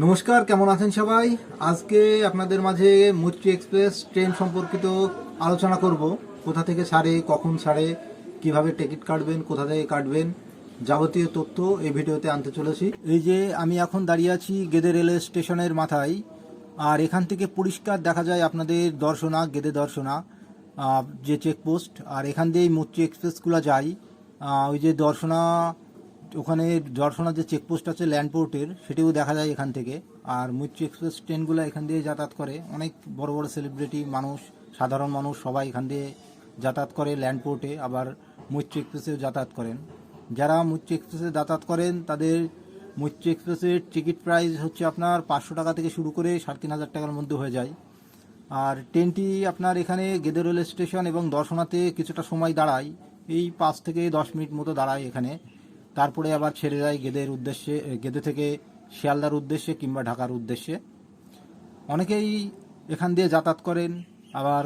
নমস্কার, কেমন আছেন সবাই? আজকে আপনাদের মাঝে মৈত্রী এক্সপ্রেস ট্রেন সম্পর্কিত আলোচনা করব। কোথা থেকে ছাড়ে, কখন ছাড়ে, কীভাবে টিকিট কাটবেন, কোথা থেকে কাটবেন, যাবতীয় তথ্য এই ভিডিওতে আনতে চলেছি। এই যে আমি এখন দাঁড়িয়ে আছি গেদে রেলওয়ে স্টেশনের মাথায়, আর এখান থেকে পরিষ্কার দেখা যায় আপনাদের দর্শনা, গেদে দর্শনা যে চেকপোস্ট আর এখান দিয়েই মৈত্রী এক্সপ্রেসগুলো যায়। ওই যে দর্শনা ওখানে দর্শনা যে চেকপোস্ট আছে ল্যান্ডপোর্টের সেটিও দেখা যায় এখান থেকে। আর মৈত্রী এক্সপ্রেস ট্রেনগুলো এখান দিয়ে যাতায়াত করে। অনেক বড় বড় সেলিব্রিটি মানুষ, সাধারণ মানুষ সবাই এখান দিয়ে যাতায়াত করে ল্যান্ডপোর্টে আবার মৈত্রী এক্সপ্রেসেও যাতায়াত করেন। যারা মৈত্রী এক্সপ্রেসে যাতায়াত করেন, তাদের মৈত্রী এক্সপ্রেসের টিকিট প্রাইস হচ্ছে আপনার পাঁচশো টাকা থেকে শুরু করে সাড়ে তিন হাজার টাকার মধ্যে হয়ে যায়। আর ট্রেনটি আপনার এখানে গেদে রেল স্টেশন এবং দর্শনাতে কিছুটা সময় দাঁড়ায়। এই পাঁচ থেকে দশ মিনিট মতো দাঁড়ায় এখানে। তারপরে আবার ছেড়ে যায় গেদের উদ্দেশ্যে গেদে থেকে শিয়ালদার উদ্দেশ্যে কিংবা ঢাকার উদ্দেশ্যে। অনেকেই এখান দিয়ে যাতায়াত করেন, আবার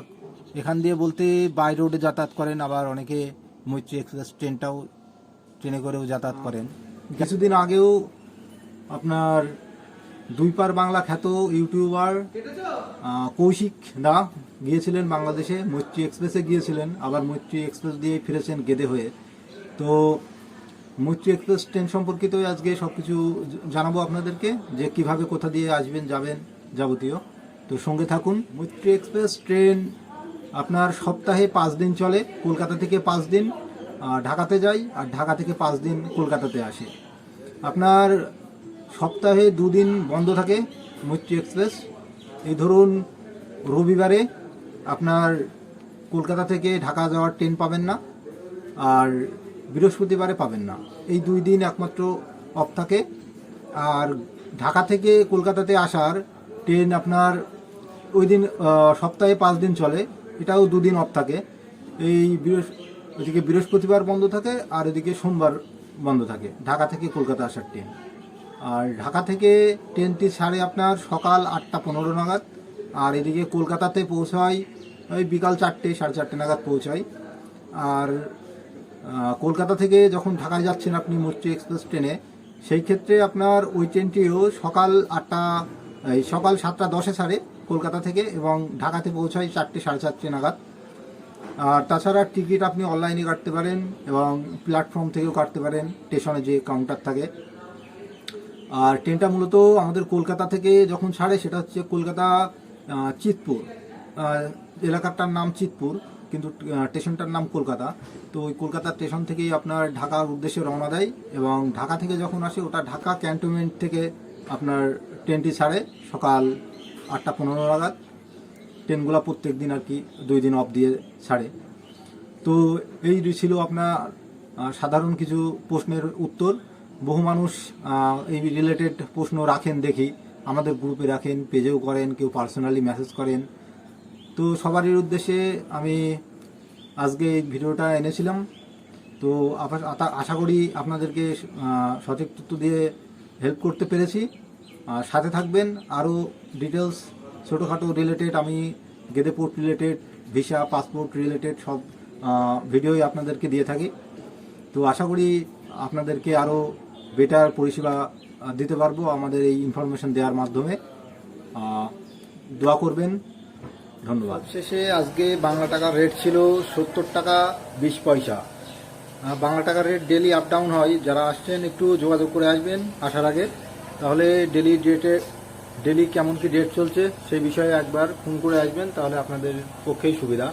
এখান দিয়ে বলতে বাই রোডে যাতায়াত করেন, আবার অনেকে মৈত্রী এক্সপ্রেস ট্রেনটাও, ট্রেনে করেও যাতায়াত করেন। কিছুদিন আগেও আপনার দুই পার বাংলা খ্যাত ইউটিউবার কৌশিক দা গিয়েছিলেন বাংলাদেশে, মৈত্রী এক্সপ্রেসে গিয়েছিলেন, আবার মৈত্রী এক্সপ্রেস দিয়ে ফিরেছেন গেদে হয়ে। তো মৈত্রী এক্সপ্রেস ট্রেন সম্পর্কিত আজকে সব কিছু জানাব আপনাদেরকে, যে কীভাবে কোথা দিয়ে আসবেন, যাবেন যাবতীয়। তো সঙ্গে থাকুন, মৈত্রী এক্সপ্রেস ট্রেন আপনার সপ্তাহে পাঁচ দিন চলে, কলকাতা থেকে পাঁচ দিন ঢাকাতে যাই, আর ঢাকা থেকে পাঁচ দিন কলকাতাতে আসে। আপনার সপ্তাহে দুদিন বন্ধ থাকে মৈত্রী এক্সপ্রেস। এই ধরুন, রবিবারে আপনার কলকাতা থেকে ঢাকা যাওয়ার ট্রেন পাবেন না, আর বৃহস্পতিবারে পাবেন না। এই দুই দিন একমাত্র অফ থাকে। আর ঢাকা থেকে কলকাতাতে আসার ট্রেন আপনার ওই দিন সপ্তাহে পাঁচ দিন চলে। এটাও দুদিন অফ থাকে। এই এদিকে বৃহস্পতিবার বন্ধ থাকে আর এদিকে সোমবার বন্ধ থাকে। ঢাকা থেকে কলকাতা আসার ট্রেন আর ঢাকা থেকে ট্রেনটি ছাড়ে আপনার সকাল আটটা পনেরো নাগাদ। আর এদিকে কলকাতাতে পৌঁছায়, ওই বিকাল চারটে, সাড়ে চারটে নাগাদ পৌঁছায়। আর কলকাতা থেকে যখন ঢাকায় যাচ্ছেন আপনি মৈত্রী এক্সপ্রেস ট্রেনে, সেই ক্ষেত্রে আপনার ওই ট্রেনটিও সকাল আটটা, এই সকাল সাতটা দশে ছাড়ে কলকাতা থেকে এবং ঢাকাতে পৌঁছায় চারটে সাড়ে চারটে নাগাদ। আর তাছাড়া টিকিট আপনি অনলাইনে কাটতে পারেন এবং প্ল্যাটফর্ম থেকেও কাটতে পারেন, স্টেশনে যে কাউন্টার থাকে। আর ট্রেনটা মূলত আমাদের কলকাতা থেকে যখন ছাড়ে, সেটা হচ্ছে কলকাতা চিতপুর। এলাকাটার নাম চিতপুর। কিন্তু স্টেশনটার নাম কলকাতা। তো ওই কলকাতা স্টেশন থেকেই আপনার ঢাকার উদ্দেশ্যে রওনা দেয় এবং ঢাকা থেকে যখন আসে, ওটা ঢাকা ক্যান্টনমেন্ট থেকে আপনার ট্রেনটি ছাড়ে সকাল আটটা পনেরো নাগাদ। ট্রেনগুলো প্রত্যেক দিন আর কি দুই দিন অফ দিয়ে ছাড়ে। তো এই ছিল আপনার সাধারণ কিছু প্রশ্নের উত্তর। বহু মানুষ এই রিলেটেড প্রশ্ন রাখেন দেখি। আমাদের গ্রুপে রাখেন পেজেও করেন, কেউ পার্সোনালি মেসেজ করেন। তো সবারই উদ্দেশ্যে আমি আজকে এই ভিডিওটা এনেছিলাম। তো আশা করি আপনাদেরকে সঠিক তথ্য দিয়ে হেল্প করতে পেরেছি। আর সাথে থাকবেন আরও ডিটেলস ছোটোখাটো রিলেটেড আমি Gede port related visa passport related সব ভিডিওই আপনাদেরকে দিয়ে থাকি। তো আশা করি আপনাদেরকে আরও বেটার পরিষেবা দিতে পারব আমাদের এই ইনফরমেশন দেওয়ার মাধ্যমে। দোয়া করবেন। ধন্যবাদ। শেষে আজকে বাংলা টাকার রেট ছিল সত্তর টাকা বিশ পয়সা। বাংলা টাকার রেট ডেলি আপ ডাউন হয়। যারা আসছেন একটু যোগাযোগ করে আসবেন আসার আগে। তাহলে ডেলি ডেটে ডেলি কেমন কি ডেট চলছে সেই বিষয়ে একবার ফোন করে আসবেন, তাহলে আপনাদের পক্ষেই সুবিধা।